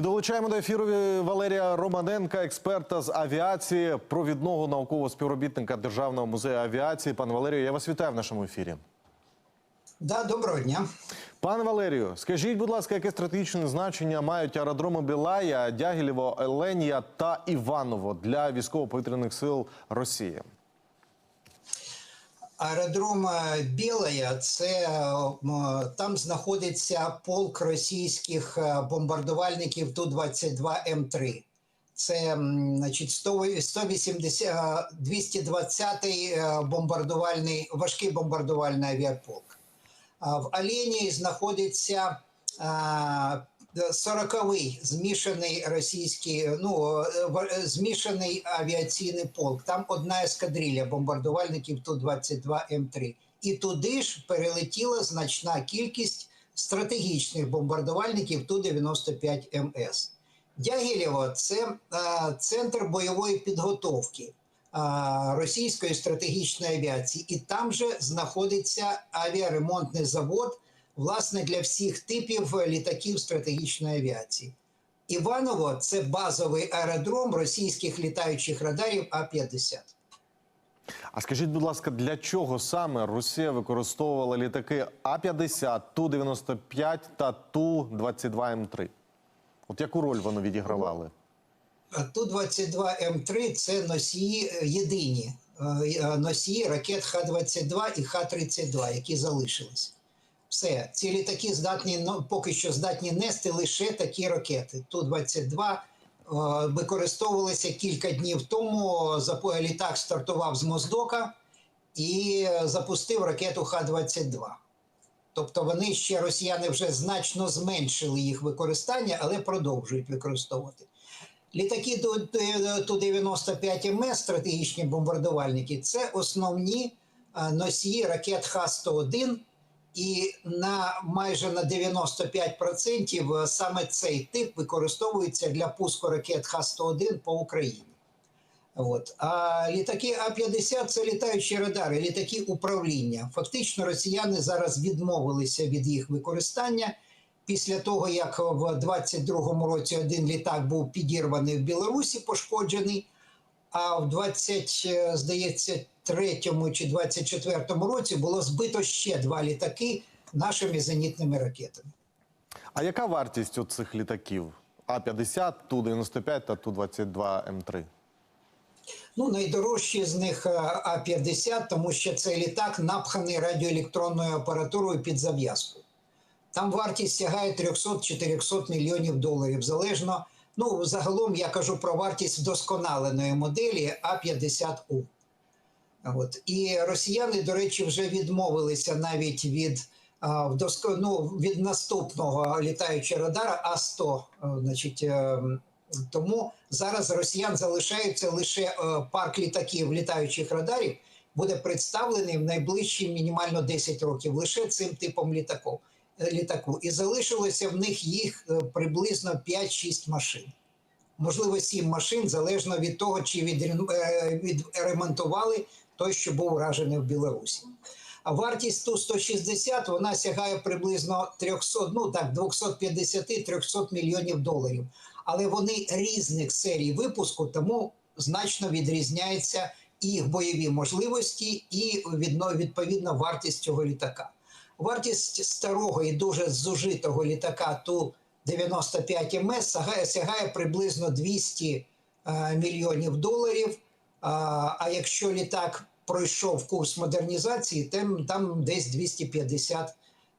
І долучаємо до ефіру Валерія Романенка, експерта з авіації, провідного наукового співробітника Державного музею авіації. Пане Валерію, я вас вітаю в нашому ефірі. Да, доброго дня. Пане Валерію, скажіть, будь ласка, яке стратегічне значення мають аеродроми Білая, Дягілєво, Еленія та Іваново для військово-повітряних сил Росії? Аеродром е, Білая це там знаходиться полк російських е, бомбардувальників Ту-22 М3. Це значить 180, е, 220-й е, бомбардувальний важкий бомбардувальний авіаполк. В Оленії знаходиться 40-й змішаний російський, ну е, е, змішаний авіаційний полк. Там одна ескадрилья бомбардувальників Ту-22 М3. І туди ж перелетіла значна кількість стратегічних бомбардувальників Ту-95 МС. Дягілєво це е, центр бойової підготовки а, російської стратегічної авіації, і там же знаходиться авіаремонтний завод, власне, для всіх типів літаків стратегічної авіації. Іваново це базовий аеродром російських літаючих радарів А-50. А скажіть, будь ласка, для чого саме Росія використовувала літаки А-50, Ту-95 та Ту-22М3? От яку роль вони відігравали? Ту-22 М3 це носії е, єдині е, е, носії ракет Х-22 і Х-32, які залишились. Все, ці літаки здатні ну, поки що здатні нести лише такі ракети. Ту-22 е, використовувалися кілька днів тому. Літак стартував з Моздока і е, запустив ракету Х-22. Тобто вони ще росіяни вже значно зменшили їх використання, але продовжують використовувати. Літаки Ту- Ту-95 МС, стратегічні бомбардувальники, це основні е, носії ракет Х-101, і на майже на 95% саме цей тип використовується для пуску ракет Х-101 по Україні. От. А літаки А-50 це літаючі радари, літаки управління. Фактично, росіяни зараз відмовилися від їх використання після того, як в 22-му році один літак був підірваний в Білорусі, пошкоджений. А в 20, е, здається, 3-му чи 24-му році було збито ще два літаки нашими зенітними ракетами. А яка вартість у цих літаків? А-50, Ту-95 та Ту-22М3? Ну, найдорожчі з них е, А-50, тому що цей літак напханий радіоелектронною апаратурою під зав'язку. Там вартість сягає 300-400 мільйонів доларів, залежно. Ну, загалом я кажу про вартість вдосконаленої моделі А-50У. От. І росіяни, до речі, вже відмовилися навіть від, ну, від наступного літаючого радара А-100. е, Значить, е, тому зараз росіян залишається лише е, парк літаків літаючих радарів, буде представлений в найближчі мінімально 10 років лише цим типом літаку. Е, літаку. І залишилося в них їх е, приблизно 5-6 машин. Можливо, 7 машин, залежно від того, чи відрен- е, відремонтували той, що був вражений в Білорусі. А вартість Ту-160 вона сягає приблизно 300, ну так, 250-300 мільйонів доларів. Але вони різних серій випуску, тому значно відрізняються і їх бойові можливості, і відповідно вартість цього літака. Вартість старого і дуже зужитого літака Ту-95 МС сягає, сягає приблизно 200 е, мільйонів доларів. А, а якщо літак пройшов курс модернізації, там, там десь 250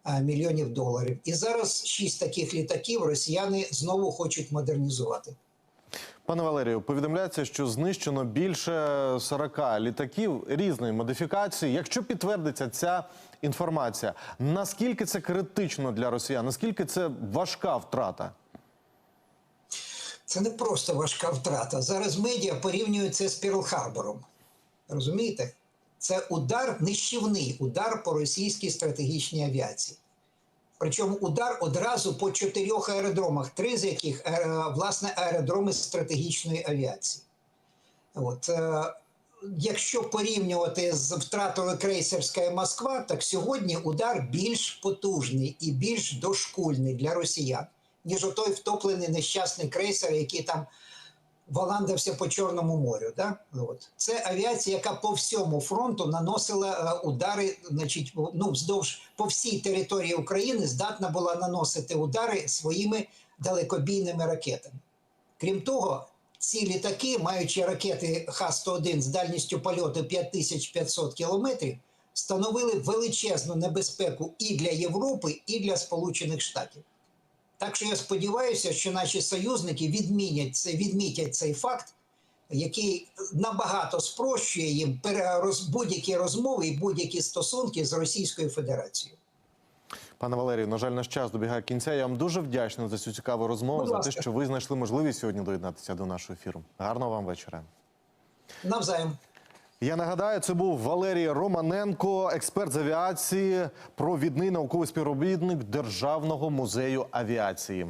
е, мільйонів доларів. І зараз шість таких літаків росіяни знову хочуть модернізувати. Пане Валерію, повідомляється, що знищено більше 40 літаків різної модифікації. Якщо підтвердиться ця інформація, наскільки це критично для росіян? Наскільки це важка втрата? Це не просто важка втрата. Зараз медіа порівнюють це з Перл-Харбором. Розумієте? Це удар нищівний удар по російській стратегічній авіації. Причому удар одразу по чотирьох аеродромах, три з яких е, власне аеродроми стратегічної авіації. От, е, якщо порівнювати з втратою крейсерська Москва, так сьогодні удар більш потужний і більш дошкульний для росіян. ніж отой втоплений нещасний крейсер, який там валандався по Чорному морю. Да? От. Це авіація, яка по всьому фронту наносила е, удари, значить, ну, вздовж по всій території України здатна була наносити удари своїми далекобійними ракетами. Крім того, ці літаки, маючи ракети Х-101 з дальністю польоту 5500 кілометрів, становили величезну небезпеку і для Європи, і для Сполучених Штатів. Так що я сподіваюся, що наші союзники відмінять це, відмітять цей факт, який набагато спрощує їм будь-які розмови і будь-які стосунки з Російською Федерацією. Пане Валерію, на жаль, наш час добігає кінця. Я вам дуже вдячний за цю цікаву розмову, Будь за те, що ви знайшли можливість сьогодні доєднатися до нашого ефіру. Гарного вам вечора. Навзаєм. Я нагадаю, це був Валерій Романенко, експерт з авіації, провідний науковий співробітник Державного музею авіації.